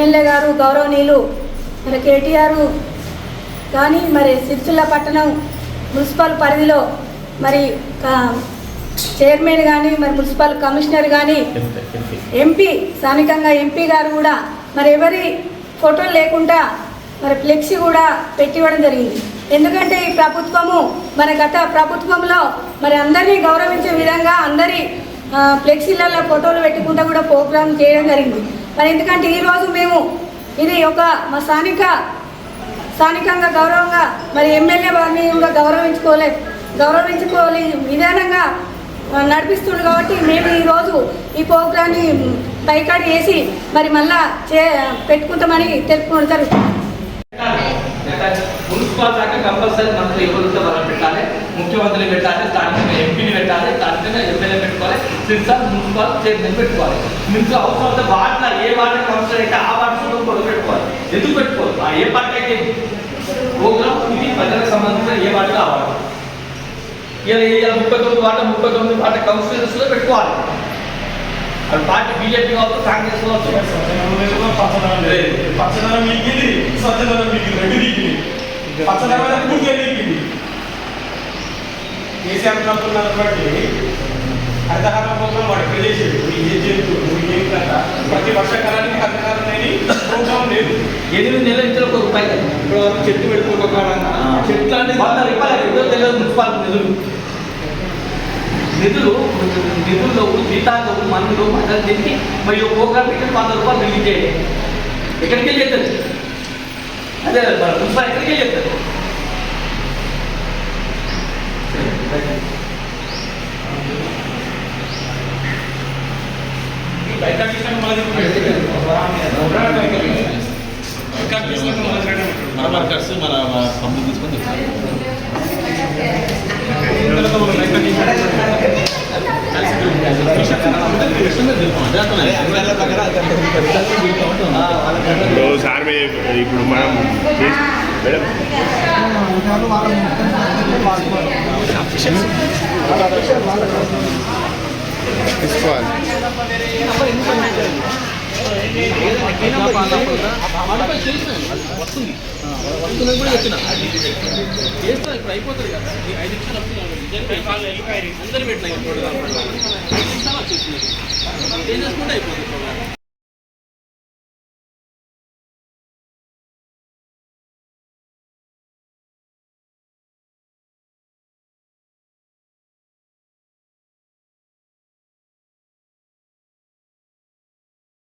MLA గారు గౌరవనీయులు మరి కేటీఆర్ కానీ మరి సిరిసిల్ల పట్టణం మున్సిపల్ పరిధిలో మరి చైర్మన్ కానీ మరి మున్సిపల్ కమిషనర్ కానీ ఎంపీ స్థానికంగా ఎంపీ గారు కూడా మరి ఎవరి ఫోటోలు లేకుండా మరి ఫ్లెక్సీ కూడా పెట్టివ్వడం జరిగింది. ఎందుకంటే ఈ ప్రభుత్వము మరి గత ప్రభుత్వంలో మరి అందరినీ గౌరవించే విధంగా అందరి ఫ్లెక్సీలలో ఫోటోలు పెట్టుకుంటూ కూడా ప్రోగ్రామ్ చేయడం జరిగింది. మరి ఎందుకంటే ఈరోజు మేము ఇది ఒక మా స్థానిక స్థానికంగా గౌరవంగా మరి ఎమ్మెల్యే వారిని కూడా గౌరవించుకోలే. గౌరవించుకోలే విధానంగా ఆ, కాబట్టి మేము ఈరోజు ఈ ప్రోగ్రాన్ని పైకాడి వేసి మరి మళ్ళా చే పెట్టుకుంటామని తెలుపుకోవడం జరుగుతుంది. మున్సిపల్ శాఖ కంపల్సరీ మనకు ఎవరితో మనం పెట్టాలి. ముఖ్యమంత్రిని పెట్టాలి స్థానికంగా ఎంపీని పెట్టాలి స్థానికంగా ఎమ్మెల్యే పెట్టుకోవాలి సిరిసార్ మున్సిపల్ చైర్మన్ పెట్టుకోవాలి మీకు అవసరం అయితే వాటిలో ఏ వాటి కౌన్సిలర్ అయితే ఆ వాటి కూడా పెట్టుకోవాలి ఎందుకు పెట్టుకోవాలి ఆ ఏ పార్టీ అయితే ప్రోగ్రామ్ ఇది ప్రజలకు సంబంధించిన ఏ వాటి కావాలి ఇలా ఇలా ముప్పై తొమ్మిది వాట ముప్పై తొమ్మిది వాట కౌన్సిలర్స్ లో పెట్టుకోవాలి అది పార్టీ బీజేపీ కావచ్చు కాంగ్రెస్ కావచ్చు లేదు. పచ్చదనం మిగిలింది స్వచ్ఛదనం మిగిలింది రెండు మిగిలింది పచ్చదనం అనేది పూర్తిగా మిగిలింది కేసీఆర్ ప్రభుత్వం హరితహారం ప్రతి వర్షాకాలానికి హరితహారం అనేది ప్రోగ్రాం లేదు. ఎనిమిది నెలల నుంచి ఒక రూపాయి. ఇప్పుడు చెట్టు పెట్టుకోకుండా చెట్లు అంటే వంద రూపాయలు ఏదో తెలియదు మున్సిపాలిటీ నిధులు. నిధులు నిధుల్లో జీతాలు మందులు మద్దతు తిరిగి మరి ప్రోగ్రామ్ పెట్టి వంద రూపాయలు రిలీజ్ చేయాలి ఎక్కడికి వెళ్ళి చేస్తారు? అదే మన మున్సిపల్ ఎక్కడికి వెళ్ళి చేస్తారు? మన వర్కర్స్ మన పంపిణీ తీసుకొని సార్ ఇప్పుడు మనం మేడం. తీసుకోవాలి. వస్తుంది వస్తుందని కూడా చెప్పిన చేస్తాను ఇప్పుడు అయిపోతుంది కదా ఐదు నిమిషాలు వస్తుంది అందరు పెట్టినా ఐదు నిమిషాలు ఏం చేసుకుంటే అయిపోతుంది